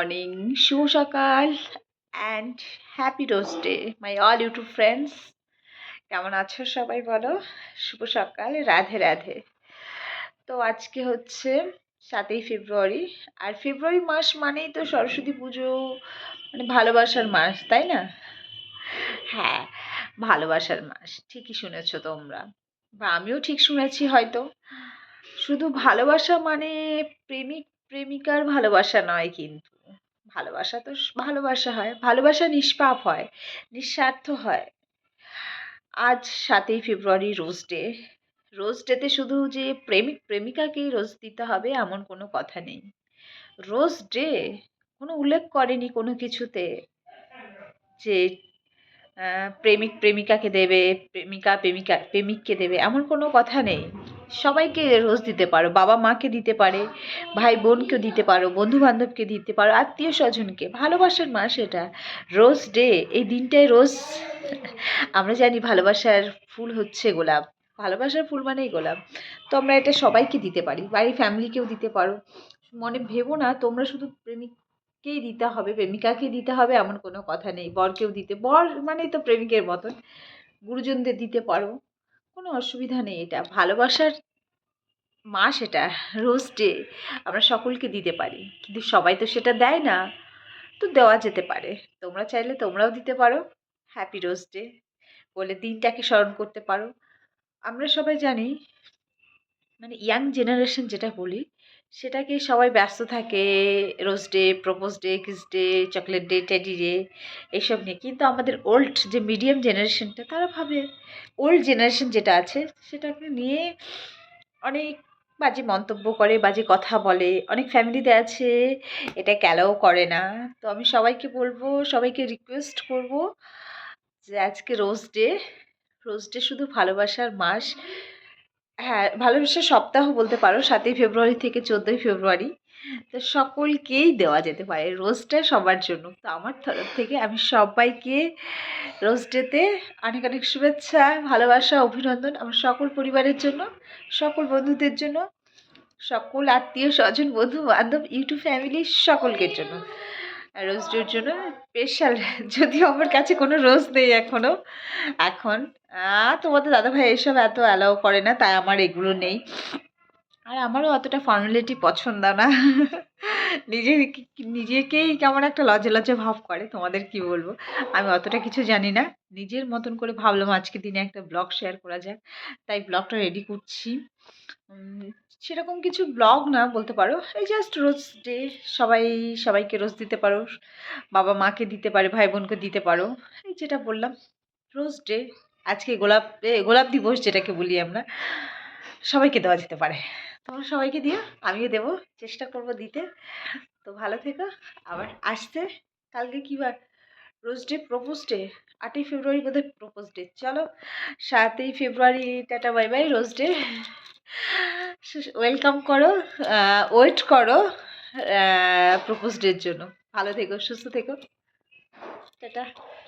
Morning শুভ সকাল and happy rose day my all YouTube friends কেমন আছো সবাই বলো? শুভ সকাল, রাধে রাধে। তো আজকে হচ্ছে সাতই ফেব্রুয়ারি, আর ফেব্রুয়ারি মাস মানেই তো সরস্বতী পুজো মানে ভালোবাসার মাস, তাই না? হ্যাঁ ভালোবাসার মাস, ঠিকই শুনেছো তোমরা। বা আমিও ঠিক শুনেছি হয়তো। শুধু ভালোবাসা মানে প্রেমিক, প্রেমিকার ভালোবাসা নয় কিন্তু। ভালোবাসা তো ভালোবাসা হয়, ভালোবাসা নিষ্পাপ হয়, নিঃস্বার্থ হয়। আজ সাতই ফেব্রুয়ারি, রোজ ডে। রোজ ডেতে শুধু যে প্রেমিক, প্রেমিকাকেই রোজ দিতে হবে এমন কোনো কথা নেই। রোজ ডে কোনো উল্লেখ করেনি কোনো কিছুতে যে প্রেমিক, প্রেমিকাকে দেবে, প্রেমিকা প্রেমিকা, প্রেমিককে দেবে এমন কোনো কথা নেই। সবাইকে রোজ দিতে পারো, বাবা মাকে দিতে পারে, ভাই বোনকে দিতে পারো বন্ধু বান্ধবকে দিতে পারো, আত্মীয় স্বজনকে, ভালোবাসার মাস এটা। রোজ ডে, এই দিনটায় রোজ, আমরা জানি ভালোবাসার ফুল হচ্ছে গোলাপ, ভালোবাসার ফুল মানেই গোলাপ। তো আমরা এটা সবাইকে দিতে পারি, বাড়ির ফ্যামিলিকেও দিতে পারো। মনে ভেবো না, তোমরা শুধু প্রেমিককেই দিতে হবে প্রেমিকাকে দিতে হবে, এমন কোনো কথা নেই, বরকেও দিতে, বর মানেই তো প্রেমিকের মতন, গুরুজনদের দিতে পারো। কোনো অসুবিধা নেই এটা। ভালোবাসার মাস এটা, রোজ ডে। আমরা সকলকে দিতে পারি। কিন্তু সবাই তো সেটা দেয় না। তো দেওয়া যেতে পারে। তোমরা চাইলে তোমরাও দিতে পারো। হ্যাপি রোজ ডে বলে দিনটাকে স্মরণ করতে পারো। আমরা সবাই জানি মানে ইয়াং জেনারেশন যেটা বলি সেটাকে সবাই ব্যস্ত থাকে? Rose day, propose day, kiss day, chocolate day, teddy day এইসব নিয়ে। কিন্তু আমাদের ওল্ড যে মিডিয়াম জেনারেশনটা, তারা ভাবে ওল্ড জেনারেশন যেটা আছে, সেটাকে নিয়ে অনেক বাজে মন্তব্য করে, বাজে কথা বলে। অনেক ফ্যামিলিতে আছে, এটা ক্যালাও করে না। তো আমি সবাইকে বলব, সবাইকে রিকোয়েস্ট করব যে আজকে রোজ ডে রোজ ডে শুধু ভালোবাসার মাস। হ্যাঁ ভালোবাসার সপ্তাহ বলতে পারো, সাতই ফেব্রুয়ারি থেকে চোদ্দোই ফেব্রুয়ারি। তো সকলকেই দেওয়া যেতে পারে রোজটা সবার জন্য। তো আমার তরফ থেকে আমি সবাইকে রোজ ডেতে অনেক অনেক শুভেচ্ছা, ভালোবাসা, অভিনন্দন আমার সকল পরিবারের জন্য, সকল বন্ধুদের জন্য, সকল আত্মীয় স্বজন বন্ধু বান্ধব ইউটিউব ফ্যামিলি সকলকের জন্য। রোজ জন্য স্পেশাল যদি আমার কাছে কোনো রোজ নেই এখনও এখন তোমাদের দাদাভাই এসব এত অ্যালাউ করে না, তাই আমার এগুলো নেই। আর আমারও অতটা ফর্মালিটি পছন্দ না। নিজের নিজেকেই কেমন একটা লজ্জা লজ্জা ভাব করে, তোমাদের কি বলব? আমি অতটা কিছু জানি না। নিজের মতন করে ভাবলাম আজকে দিনে একটা ব্লগ শেয়ার করা যাক। তাই ব্লগটা রেডি করছি। সেরকম কিছু ব্লগ না বলতে পারো। এই জাস্ট রোজ ডে সবাই, সবাইকে রোজ দিতে পারো। বাবা মাকে দিতে পারে, ভাই বোনকে দিতে পারো। এই যেটা বললাম, রোজ ডে আজকে গোলাপ গোলাপ দিবস যেটাকে বলি আমরা সবাইকে দেওয়া যেতে পারে। তোমরা সবাইকে দিও, আমিও দেবো, চেষ্টা করব দিতে। তো ভালো থেকো। আবার আসতে কালকে কী বার? রোজ ডে প্রপোজ ডে আটই ফেব্রুয়ারি বোধহয় প্রপোজ ডে চলো, সাতই ফেব্রুয়ারি, tata, bye bye, rose day. Welcome করো ওয়েট করো প্রপোজ ডের জন্য। ভালো থেকো, সুস্থ থেকো। টাটা।